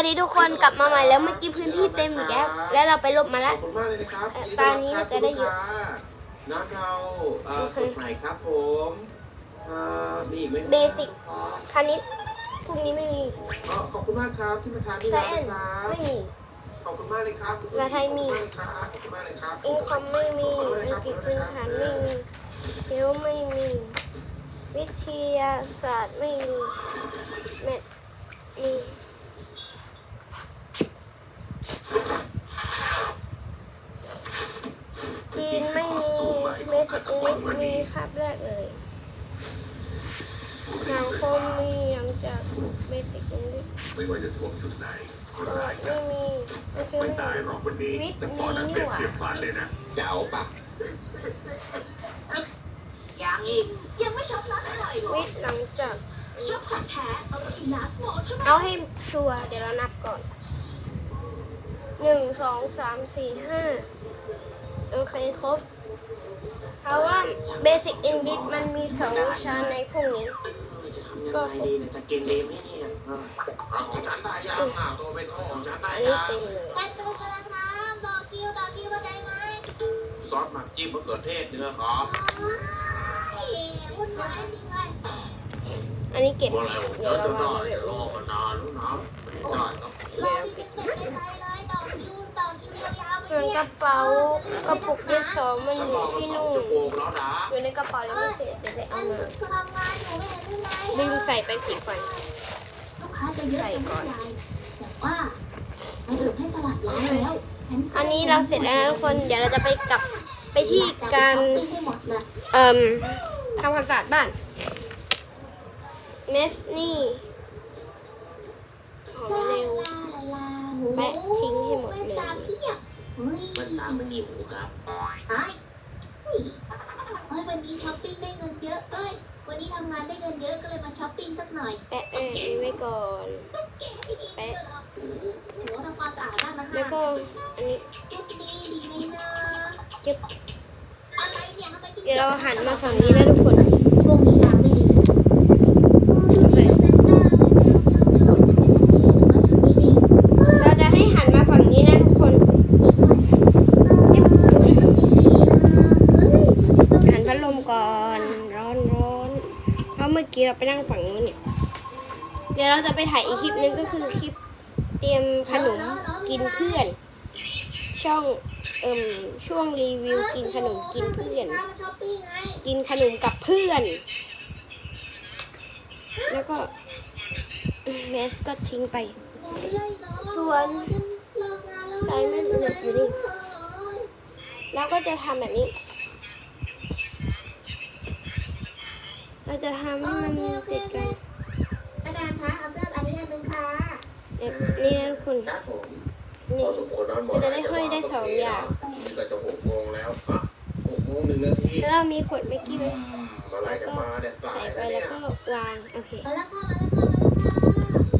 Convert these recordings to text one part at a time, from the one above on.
สวัสดีทุกคนกลับมาใหม่แล้วเมื่อกี้พื้นที่เต็มอีกแล้วแล้วเราไปลบมาขแล้วอบคุณมากเลยนะครับเอ่อตอนนี้เราจะได้เยอะน้ำเราเอ่อโอเคกดใหม่ครับผมเอ่อมีอีกไหมครับเบสิกคณิตพรุ่งนี้ไม่มีอ๋อขอบคุณมากครับที่มาทานที่ไซร้านเอ็นนะครับไม่มีขอบคุณมากเลยครับและไทยมีขอบคุณมากเลยครับขอบคุณมากเลยครับอินคอมไม่มีอังกฤษพื้นฐานไม่มีเทลไม่มี วิทยาศาสตร์ไม่มีแมทมีจีนไม่มีเบสิกอังกฤษมีคา บแรกเลยสังคมมีอย่างจากเบสิกอังกฤษไม่ว่าจะท่วมสุดไหนคนร้ายไม่มีโอเคไม่ไม่ตายมีหรอกวันนี้วิทย์แต่ตอนนั้นนี่เป็นหว่าเตรียมพลานเลยนะเจ๋วปะยังอีกยังไม่ช็อปร้านอร่อยเหรอวิทย์หลังจากช็อปของแท้ต้องกินลาสโมเท่านั้นเอาให้ชัวร์เดี๋ยวเรานับก่อนหนึ่งสองสามสี่ห้าโอเคครบ เพราะว่า Basic English มันมีสองวิชาในพวกนี้จะทำยังไงดีนี่ยจะเกมดีไหมเนี่ยอะเอาของฉันได้ยังอะตัวเป็นโทของฉันได้อันนี้ยังเต็มเลยการ์ตูกำลังทำต่อคิวต่อคิวเข้าใจไหมซอสหมักจิ้มมะเขือเทศเนื้อขออ้ยวุ่นวายจริงเลยอันนี้เก็บว่าอะไรเดี๋ยวจะเราได้วางไว้แบบรอมานานแล้วนะ ระเป๋ากระปุกดินสอมันอฉันรยู่อมาที่สองนู่นชั่วโมงแล้วนะอยู่ในกระเป๋าเลยไม่เสร็จเดี๋ยวไปเอามันมาทำงานอยู่ไม่เห็นหรือไงลืมใส่ไปสีฟันลูกค้าจะเยอะกันไม่ได้แต่ว่าไอ้เอิบให้สลับร้านแล้วฉันอันนี้เราเสร็จแล้วนะทุกคนเดี๋ยวเราจะไปกลับไปที่การปิ้งให้หมดเลยเอ่มทำความสะอาดบ้านเมสนี่หอมเร็วแปะทิ้งให้หมดเลย ตาเพียบเฮ้ยมันตามไม่มีหูครับไอ้เฮ้ยเฮ้ยวันนี้ช้อปปิ้งได้เงินเยอะเอ้ย วันนี้ทำงานได้เงินเยอะก็เลยมาช้อปปิ้งสักหน่อยแปะแปะนี้ไว้ก่อนแกะไม่ดีเลยหรอกหัวทำความสะอาดบ้านนะแล้วคะก็อันนี้จุ๊บดีดีไหมนะเก็บอะไรเนี่ยทำไมถึงเดี๋ยวเราหันมาฝั่งนี้นะทุกคน ช่วงนี้ทางไม่ดีชุดนี้ก็เซ็นได้เลยเร็วๆเป็นแบบนี้หรือว่าชุดนี้ดี เราจะให้หันมาฝั่งนี้นะทุกคน อีกหน่อยเออชุดนี้ดีนะเฮ้ยชุดนี้ก็ หันพัดลม ก่อนร้อนร้อนเพราะเมื่อกี้เราไปนั่งฝั่งนู้นเนี่ย เดี๋ยวเราจะไปถ่ายอีกคลิปนึงก็คือคลิปเตรียมขนมกินเพื่อน ช่องเอิ่มช่วงรีวิวกินขนมกินเพื่อน กินขนมกับเพื่อน แล้วก็แมสก็ทิ้งไป ส่วนสายแม่หลือบอยู่นี่แล้วก็จะทำแบบนี้ เราจะทำให้มันติดกันอาจารย์คะเอาเสื้ออันนี้อันหนึงค่ะแบบนี่นะทุกคนครับผมนี่พอสมควรแล้วหมมันจะได้ห้อยได้สองอย่างนี่ก็จะหกโมงแล้วอะหกโมงหนึ่งนาทีแล้วเรามีขวดเมกกี้ไหมอืมอะไรกันมาเนี่ยสาใส่ยไปแล้วแล้เนี่วยก็วางโอเคมาแล้วค่ะมาแล้วค่ะมาแล้วค่ะ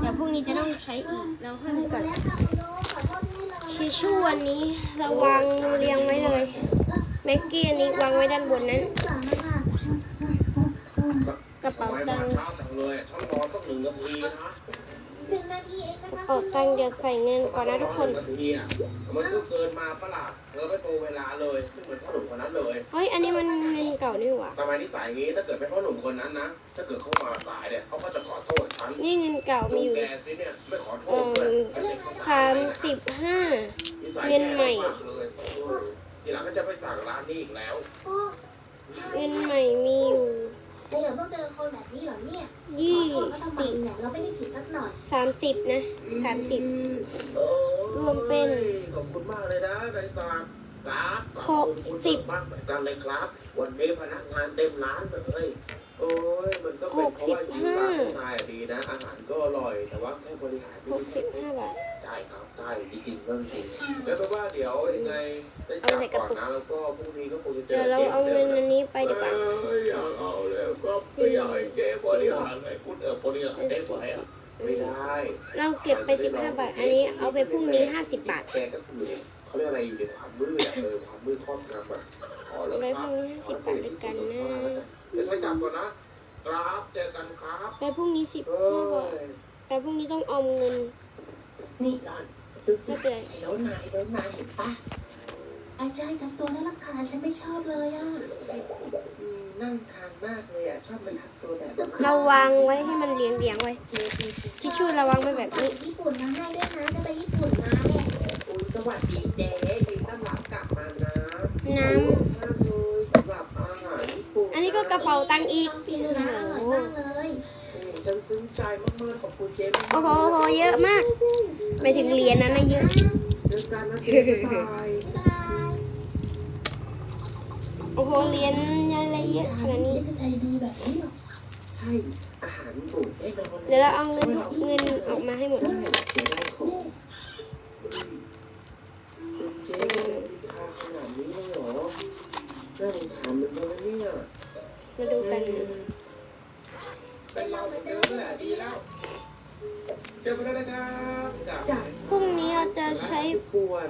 เดี๋ยวพรุ่งนี้จะต้องใช้อีกเราให้มันก่อนมาแล้วค่ะคุณลุงขอโทษที่ให้เราทิชชู่วันนี้เราวางเรียงไว้เลยเมกกี้อันนี้วางไว้ด้านบนนั้น สอนนะคะ กระ เป๋าตังค์ทำไมมช้าจังเลยฉันรอต้องหนึ่งนาทีนะหนึ่งนาทีเองนะกระคะเป๋าตังค์เดี๋ยวใส่เงินก่อนนะทุกคนหงนาทีอะมันก็เกินมาประหลาดเธอไม่โตเวลาเลยไม่เหมือนพ่อหนุ่มคนนั้นเลยเฮ้ย อันนี้มันเงินเก่านี่หว่าทำไมนิสัยอย่างงี้ถ้าเกิดเป็นพ่อหนุ่มคนนั้นนะ ถ้าเกิดเขามาสายเนี่ยเขาก็จะขอโทษฉันนี่เงินเก่าดูมีอยู่แกสิเนี่ยไม่ขอโทเอ่ษเลยอสามสิบห้าเงินใหม่เลยทีหลังก็จะไปสั่งร้านนี้อีกแล้วโอ้เงินใหม่มีอยู่ เดี๋ยวต้องเจอคนแบบนี้เหรอเนี่ยยี่ขอโทษก็ทำไมสิบเนี่ยเราไม่ได้ผิดสักหน่อยสามสิบนะ สามสิบ โอ้ยรวมเป็นขอบคุณมากเลยนะนายสามครับหกสิบ มากเหมือนกันเลยครับ วันนี้พนักงานเต็มร้านเลย โอ้ยมันก็เป็นเพราะว่าที่ร้านของนาย เราเก็บไปสิบห้าบาท อันนี้เอาไปพรุ่งนี้ห้าสิบบาทแกก็คือเขาเรียกอะไรอยู่ในความมืดอะเออความมืดครอบงำอ่อแล้วไปพรับรุ่งนี้ห้าสิบบาทด้วยกันนะเดี๋ยวใช้จับก่อนนะ ครับเจอกันครับไปพรุ่งนี้สิบเฮ้ห้าบาทยแต่พรุ่งนี้ต้องออมเงินนี่หลอนดูสิไม่เป็นไรไอ้โน้นนายโน้นนายเห็นปะอาจารย์ทำตัวน่ารำคาญฉันไม่ชอบเลยอะ อืม นั่งทานมากเลยอะชอบมันทำตัวแบบเราวางไว้ให้มันเรียงเรียงๆไว้ทิชชู่เราวางไว้แบบนี้ ญี่ปุ่นมาให้ด้วยนะจะไปญี่ปุ่นมาเนี่ยอุ้ยสวัสดีเจ๊ดีต้อนรับกลับมานะน้มากเลยสำหรับอาหารญี่ปุ่นำอันนี้ก็กระเป๋าตังค์อีก ลองชิมดูนะอร่อยมากเลยอืมฉันซึ้งใจมากๆขอบคุณเจ๊มากๆโอ้โหโอ้โหเยอะมาก ไปถึงเหรียญนั้นนะเยอะ เจอกันนะเจ๊บ๊ายบาย บ๊ายบายโอ้โหเหรียญอะไรเยอะขนาดนี้จะใจดีแบบนี้เหรอใช่อาหารญี่ปุ่นแน่นอนเดี๋ยวเราเอาเงินเงินออกมาให้หมดได้เจ๊ได้ของนี่คุณเจ๊มีค่าขนาดนี้เลยเหรอน่าสงสารเหมือนกันนะเนี่ยมาดูกัน เป็นเราเหมือนเดิมแหละดีแล้วเจอกันแล้วนะครับกับพรุ่งนี้เราจะใช้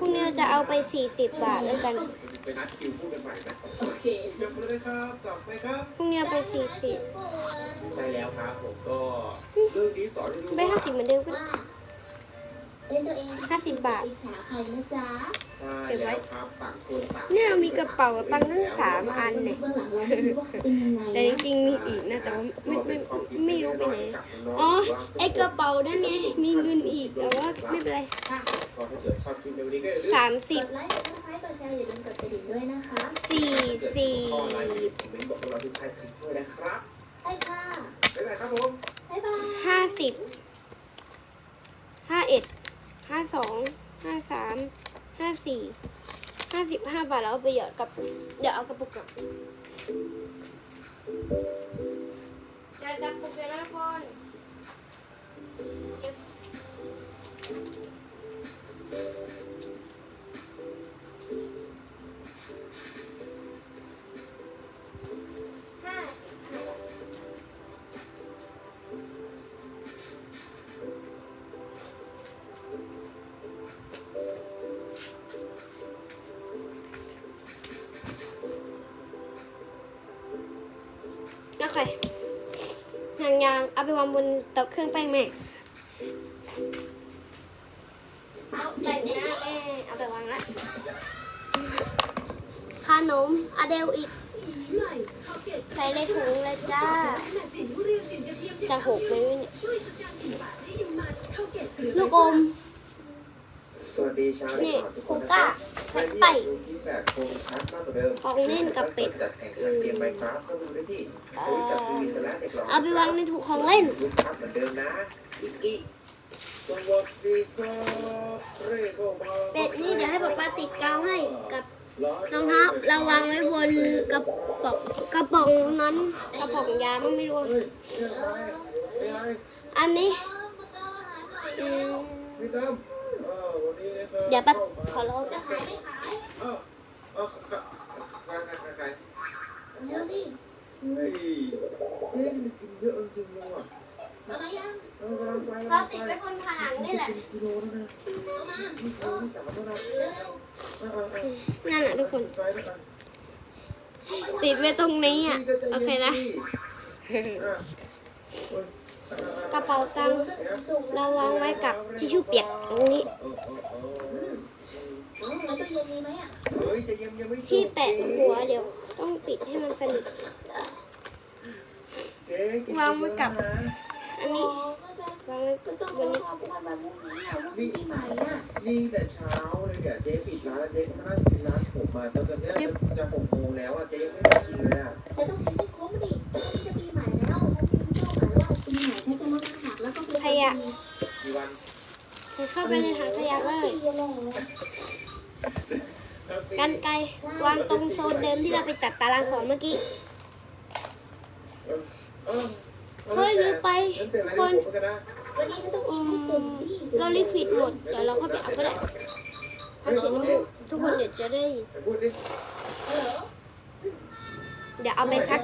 พรุ่งนี้เราจะเอาไป 40 บาทด้วยกัน ไปนัดคิวพูดกันใหม่นะโอเคเจอกันแล้วนะครับกลับไปครับพรุ่งนี้เอาไป40ใช่แล้วครับผมก็เรื่องนี้สอนให้รู้ไปว่า50เหมือนเดิมก็ว่าเป็นตัวเองห้าสิบบาทอิจฉาใครนะจ๊ะใช่แล้วครับต่างคนต่างเนี่ยเรามีกระเป๋าตังค์ตั้งสามอันเนี่ยเบื้องหลังเราไม่รู้ว่าเป็นยังไงแต่จริงๆมีอีกนะแต่ว่าไม่ไม่ไม่รู้ไปไหนอ๋อไอกระเป๋านั่นไงมีเงินอีกแต่ว่าไม่เป็นไร ค่ะก็ถ้าเกิดชอบคลิปในวันนี้ก็อย่าลืมสามกสิบดไลค์กดซับสไครต์กดแชร์อย่าลืมกดกระดิ่งด้วยนะคะสี่สี่ข้ออะไรคอมเมนต์บอกพวกเราทุกท่านด้วยนะครับใช่ค่ะบ๊ายบายครับผม บ๊ายบาย ห้าสิบห้าเอ็ดห้าสองห้าสามห้าสี่ห้าสิบห้าบาทแล้วเอาไปหยอดกับเดี๋ยวเอากระปุกกลับหยอดกระปุกเดี๋ยวนะทุกคน โอเคยางยางเอาไปวางบนโต๊ะเครื่องแป้งแม่เอาแต่งหน้าแม่เอาไปวางละขนมอเดลอีกใส่ในถุงเลยจ้าจะหกไหมเนี่ยลูกอม สวัสดีชาวนี่ทุกคูคนนะคก้ารับใส่ใครไปที่อยากดูคลิปแบบคมชัดมากกว่าเดิมของเล่นกับเป็ดจัดแข่งขันเกมไมครับก็ดูได้ที่ทวิตกับทีวีสแลนเด็กหล่อเอาไปวางในถุงของเล่นยุคครับเหมือนเดิมนะอีกอีกสวัสดีครับเรโกมาเป็ดนี่เดี๋ยวให้ป๊าป๊าติดกาวให้กับรองเท้าเราวางไว้บนกระป๋องกระป๋องนั้นกระป๋องยาไม่รู้เฮ้ยเรื่องอะไรไม่อะไรอันนี้เออมา เติมอยไม่เติมเออวันนี้นะครับเดี๋ยวป๊าขอลองจะขายไม่ขายเออเออขายขายขายขายเร็วดิเฮ้ยเจ๊นี่กินเยอะจริงๆเลยว่ะเอามายังเออกำลังไปเราติดไว้บนผนังนี่แหละกิโลแล้วนะมาเออนั่นแหละทุกคนติดไว้ตรงนี้อะ โอเคนะ กระเป๋าตังค์เราวางไว้กับทิชชู่เปียกตรงนี้ๆอ๋อแล้วตู้เย็นมีไหมอะเฮ้ยจะยังยังไม่จบที่แปะหัวเดี๋ยว ต้องปิดให้มันสนิทเจ๊กินวางไว้กับเยอะนะอันอ๋อนี้ก็จะวางไว้ก็ต้องบรนอนี้ความอ้วนวันพรุ่งนี้อะวันปีใหม่อะนี่แต่เช้าเลยเนี่ยเจ๊ปิดร้านแล้วเจ๊ก็มานั่งกินร้านผมมาตอนเนี้ยจะจะหกโมงแล้วอะเจ๊ยังไม่ได้กินเลยอะจะต้องกินให้คุ้มดิพรุ่งนี้จะปี ยะกี่วันใส่เข้าไปในถังขยะเลยปีแล้วกันไกรวางตรงโซนเดิมที่เราไปจัดตารางสอนเมื่อกี้เออเฮ้ยลืมไปนั่นแต่อะไรคนผมเหมือนกันนะวันนี้ฉันต้องกินให้เต็มที่เราลิควิดหมด เดี๋ยวเราก็ไปเอาก็ได้ถ้าเขียนว่าทุกคนเดี๋ยวจะได้ยินไปพูดดิเออเดี๋ยวเอาไปซัก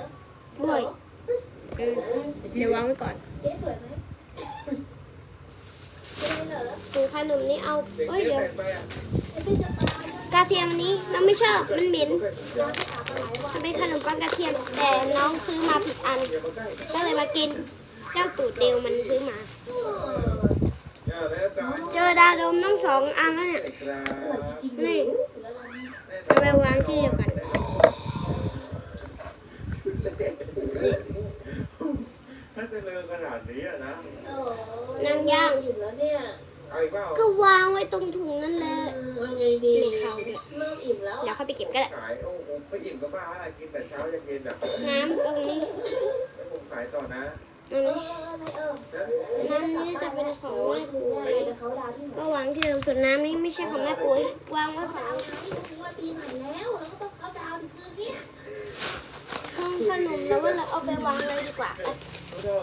ด้วยอืมเดี๋ยววางไว้ก่อน เจ๊สวยไหมสวยเหรอ ถุงขนมนี้เอาเอ้ยเดี๋ยวกระเทียมอันนี้น้องไม่ชอบมันเหม็นร้อนที่อาบมาหลายวันเป็นขนมปังกระเทียมแต่น้องซื้อมาผิดอัน ก็เลยมากินเจ้าตูดเดวมันซื้อมาเอออแม่กายเจอดาดมทั้งสองอันแล้วเนี่ยนี่เอาไปวางที่เดียวกัน ถ้า จะเลอขนาดนี้อะนะโอ้นั่งย่าง อยู่แล้วเนี่ยเอาอีกเปล่าก็วางไว้ตรงถุงนั่นแหละอืมเอาไงดีมีข้าวด้วยเริ่มอิ่มแล้วเดี๋ยวเข้าไปเก็บก็ได้ ขายโอ้โหไปอิ่มก็บ้าอะไรกินแต่เช้ายังเย็นอะน้ำตรงนี้แล้วผมขายต่อนะตรงเอนี้อเออเออน้ำนี้จะเป็นของแม่ปุ๋ยไปเขาดาวที่ไหนก็วางที่เดิมส่วนน้ำนี้ไม่ใช่ของแม่ปุ๋ยวางไว้ฝั่งดาวไงถึงว่าปีใหม่แล้วเราก็ต้องเขาดาวถึงคืนเนี้ย ห้องขนมแล้วว่าเราเอาไปวางเลยดีกว่า เขาเด้อ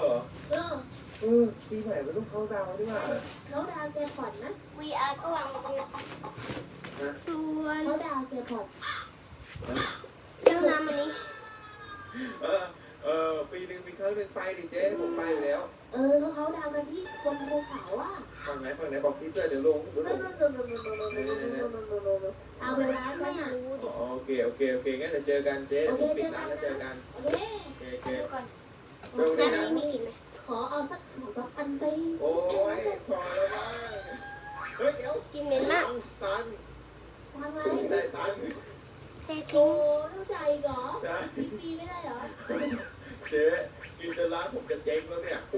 เออเออปีใหม่มันต้องเข้าดาวน์นี่หว่าเขาดาวแกผ่อนนะ VR ก็วางไว้ตรงนี้ส่วนเขาดาวแกผ่อนเจ้าน้ำอันนี้ เออเออปีหนึ่งมีครั้งหนึ่งไปดิเจ๊ผมไปอยู่แล้ว เออเขาเขาดาวกันที่บนภูเขาอะฝั่งไหนฝั่งไหนบอกพี่เตอร์เดี๋ยวลงเดี๋ยวลงเอาเวลาฉัไม่นอะรู้ดิอ๋อโอเคโอเคโอเคงั้นเดี๋ยวเจอกันเจ๊ผมปิดร้านแล้วเจอกันโอเคโอเคโอเคดูก่อ น้ำนี้มีกลิ่นไหมขอเอาสักสองสามอันไปโอ้ยพอแล้วมั้งเฮ้ยเดี๋ยวกินเหม็นมากตันทำไงได้ตันเทโอ้ทิ้ต้องใจเหรอได้สิบปีไม่ได้เหรอ เจ๊กินจนร้านผมจะเจ๊งแล้วเนี่ยเอ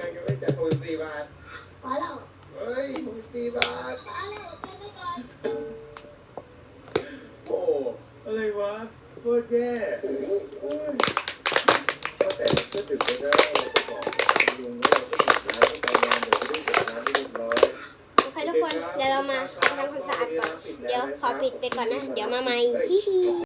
อยังไม่จ่ายหกสิบสี่บาทพอแล้วเฮ้ยหกสิบสี่บาทพอแล้วเป็นไปก่อนโอ้อะไรวะโคตรแย่ โอเคทุกคน เดี๋ยวเรามาทำความสะอาดก่อน เดี๋ยวขอปิดไปก่อนนะ เดี๋ยวมาใหม่ฮิฮิ